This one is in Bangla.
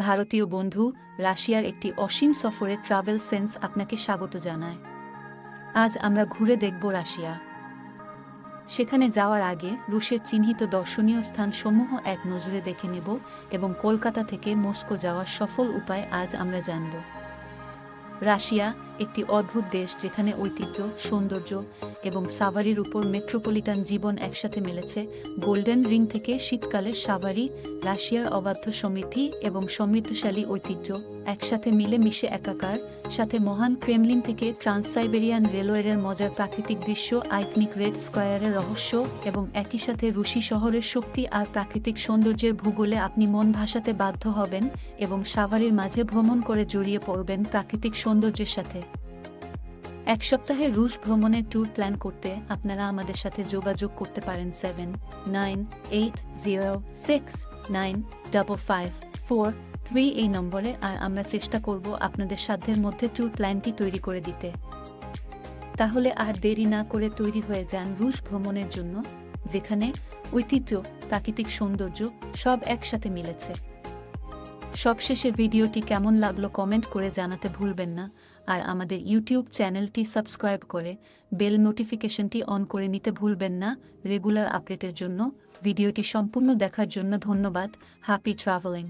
ভারতীয় বন্ধু, রাশিয়ার একটি অসীম সফরে ট্রাভেল সেন্স আপনাকে স্বাগত জানায়। আজ আমরা ঘুরে দেখব রাশিয়া। সেখানে যাওয়ার আগে রুশের চিহ্নিত দর্শনীয় স্থান সমূহ এক নজরে দেখে নেব এবং কলকাতা থেকে মস্কো যাওয়ার সফল উপায় আজ আমরা জানব। রাশিয়া একটি অদ্ভুত দেশ যেখানে ঐতিহ্য, সৌন্দর্য এবং সাভারির উপর মেট্রোপলিটান জীবন একসাথে মিলেছে, গোল্ডেন রিং থেকে শীতকালের সাভারি, রাশিয়ার অবাধ্য সমৃদ্ধি এবং সমৃদ্ধশালী ঐতিহ্য একসাথে মিলে মিশে একাকার, সাথে মহান ক্রেমলিন থেকে ট্রান্সাইবেরিয়ান রেলওয়ের মজার প্রাকৃতিক দৃশ্য আইকনিক রেড স্কয়ারের রহস্য এবং একই সাথে রুশি শহরের শক্তি আর প্রাকৃতিক সৌন্দর্যের ভূগোলে আপনি মন ভাসাতে বাধ্য হবেন এবং সাভারির মাঝে ভ্রমণ করে জড়িয়ে পড়বেন প্রাকৃতিক সৌন্দর্যের সাথে। এক সপ্তাহের রুশ ভ্রমণের ট্যুর প্ল্যান করতে আপনারা আমাদের সাথে যোগাযোগ করতে পারেন seven nine eight zero six nine double five four three এই নম্বরে আর আমরা চেষ্টা করব আপনাদের সাধ্যের মধ্যে ট্যুর প্ল্যানটি তৈরি করে দিতে। তাহলে আর দেরি না করে তৈরি হয়ে যান রুশ ভ্রমণের জন্য, যেখানে ঐতিহ্য, প্রাকৃতিক সৌন্দর্য সব একসাথে মিলেছে। সবশেষে ভিডিওটি কেমন লাগল কমেন্ট করে জানাতে ভুলবেন না। আর আমাদের ইউটিউব চ্যানেলটি সাবস্ক্রাইব করে বেল নোটিফিকেশনটি অন করে নিতে ভুলবেন না। রেগুলার আপডেটের জন্য ভিডিওটি সম্পূর্ণ দেখার জন্য ধন্যবাদ। Happy travelling